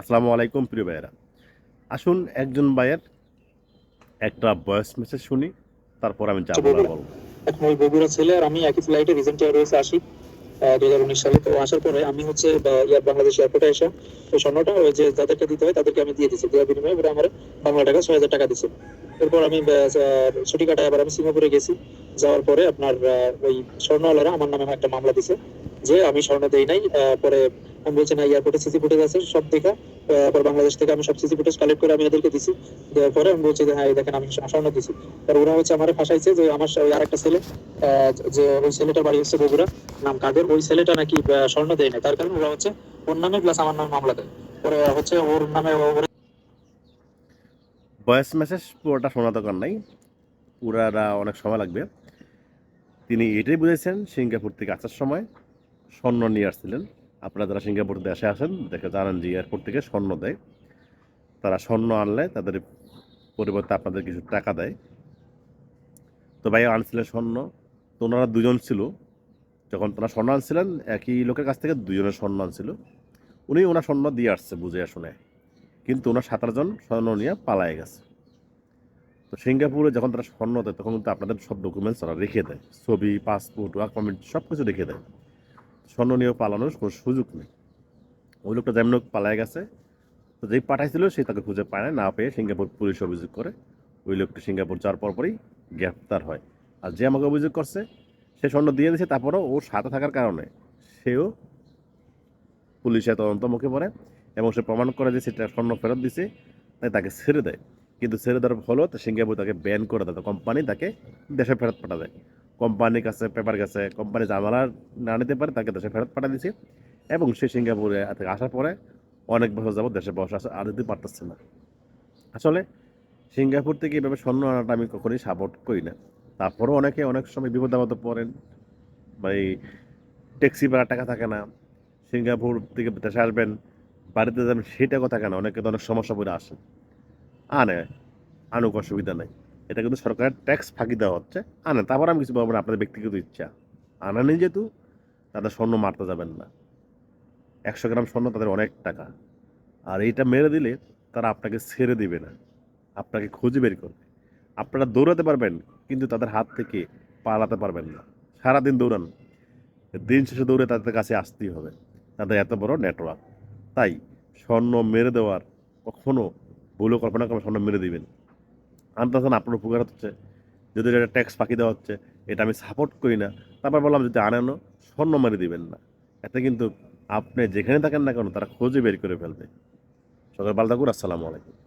আসসালামু আলাইকুম, প্রিয় ভাইয়েরা। আসুন একজন ভাইয়ের একটা ভয়েস মেসেজ শুনি, তারপর আমি যাব বলব। এখন ওই বগুড়া ছেলে আর আমি একই ফ্লাইটে রিজেন্ট এয়ারওয়েজে আসি হাজার উনিশ সালে। তো আসার পরে আমি হচ্ছে বাংলাদেশ এয়ারপোর্টে এসে, ওই স্বর্ণটা, ওই যে যাদেরকে দিতে হয় তাদেরকে আমি দিয়ে দিচ্ছি দেওয়ার বিনিময়ে ওরা আমার বাংলা টাকা ছয় হাজার টাকা দিচ্ছে এরপর আমি ছুটি কাটায় আবার আমি সিঙ্গাপুরে গেছি। যাওয়ার পরে আপনার ওই স্বর্ণওয়ালারা আমার নামে একটা মামলা দিছে যে আমি স্বর্ণ দেই নাই পরে আমি বলছি না এয়ারপোর্টে সিসি ফুটেজ আছে, সব দেখা। পর বাংলাদেশ থেকে আমি সব সিসি ফুটেজ কালেক্ট করে আমি এদেরকে দিছি। দেওয়ার পরে আমি বলছি যে হ্যাঁ দেখেন, আমি স্বর্ণ দিছি। আর ওরা হচ্ছে আমার ফাঁসাইছে যে, আমার ওই আরেকটা ছেলে যে, ওই ছেলেটার বাড়ি হচ্ছে বগুড়া, নাম কাদের? ওই ছেলেটা নাকি স্বর্ণ দেয় না তার কারণে ওরা হচ্ছে ওর নামে প্লাস আমার নামে মামলা দেয়। পরে হচ্ছে ওর নামে ভয়েস মেসেজ পুরোটা শোনা দরকার নাই। পুরাটা অনেক সময় লাগবে। তিনি এটাই বুঝেছেন, সিঙ্গাপুর থেকে আসার সময় স্বর্ণ নিয়ে আসছিলেন। আপনারা যারা সিঙ্গাপুর দেশে আসেন দেখে জানেন যে এয়ারপোর্ট থেকে স্বর্ণ দেয়। তারা স্বর্ণ আনলে তাদের পরিবর্তে আপনাদের কিছু টাকা দেয়। তো ভাই আনছিলেন স্বর্ণ। তো ওনারা দুজন ছিল। যখন তারা স্বর্ণ আনছিলেন, একই লোকের কাছ থেকে দুজনের স্বর্ণ আনছিল। উনি ওনার স্বর্ণ দিয়ে আসছে বুঝে শুনে। কিন্তু ওনার সাতারজন স্বর্ণ নিয়ে পালায় গেছে। তো সিঙ্গাপুরে যখন তারা স্বর্ণ দেয়, তখন কিন্তু আপনাদের সব ডকুমেন্টস ওরা রেখে দেয়। ছবি পাসপোর্ট ওয়ার্ক পারমিট সব কিছু রেখে দেয়। স্বর্ণ পালানোর কোনো সুযোগ নেই। ওই লোকটা যেমন পালায় গেছে। তো যেই পাঠাইছিল, সে তাকে খুঁজে পায় না না পেয়ে সিঙ্গাপুর পুলিশ অভিযোগ করে। ওই লোকটি সিঙ্গাপুর যাওয়ার পরপরই গ্রেপ্তার হয়। আর যে আমাকে অভিযোগ করছে, সে স্বর্ণ দিয়ে দিয়েছে, তারপরেও ওর সাথে থাকার কারণে সেও পুলিশের তদন্ত মুখে পড়ে এবং সে প্রমাণ করে যে সেটা স্বর্ণ ফেরত দিছে, তাই তাকে ছেড়ে দেয়। কিন্তু ছেড়ে দেওয়ার ফলেও সিঙ্গাপুর তাকে ব্যান করে দেয়। কোম্পানি তাকে দেশে ফেরত পাঠা দেয় কোম্পানির কাছে পেপার কাছে কোম্পানি জামালা না নিতে পারে, তাকে দেশে ফেরত পাঠা দিছে এবং সে সিঙ্গাপুরে থেকে আসার পরে অনেক বছর যাবত দেশে বসে আসা আর দিতে পারতেছে না। আসলে সিঙ্গাপুর থেকে এভাবে স্বর্ণ আনাটা আমি কখনোই সাপোর্ট করি না। তারপরেও অনেকে অনেক সময় বিপদ আপদ পড়েন। এই ট্যাক্সি ভাড়া টাকা থাকে না, সিঙ্গাপুর থেকে দেশে আসবেন, বাড়িতে যাবেন সেটা থাকে না। অনেকে তো অনেক সমস্যা পড়ে আসেন। আনে, আনুক, অসুবিধা নেই। এটা কিন্তু সরকারের ট্যাক্স ফাঁকি দেওয়া হচ্ছে। আনে, তারপর আমি কিছু বলব না, আপনাদের ব্যক্তিগত ইচ্ছা। আনা নেই যেহেতু, তাদের স্বর্ণ মারতে যাবেন না। একশো গ্রাম স্বর্ণ তাদের অনেক টাকা। আর এইটা মেরে দিলে তারা আপনাকে ছেড়ে দিবে না। আপনাকে খুঁজে বের করবে। আপনারা দৌড়াতে পারবেন, কিন্তু তাদের হাত থেকে পালাতে পারবেন না। সারাদিন দৌড়ান। দিন শেষে দৌড়ে তাদের কাছে আসতেই হবে। তাদের এত বড় নেটওয়ার্ক তাই স্বর্ণ মেরে দেওয়ার কখনো ভুলও কল্পনা করে স্বর্ণ মেরে দিবেন। আনতেছেন আপনার উপকার হচ্ছে। যদি এটা ট্যাক্স ফাঁকি দেওয়া হচ্ছে, এটা আমি সাপোর্ট করি না। তারপর বললাম, যদি আনানো, স্বর্ণ মারি দিবেন না। এতে কিন্তু আপনি যেখানে থাকেন না কেন, তারা খোঁজে বের করে ফেলবে। সকাল বালদাকুর আসসালামু আলাইকুম।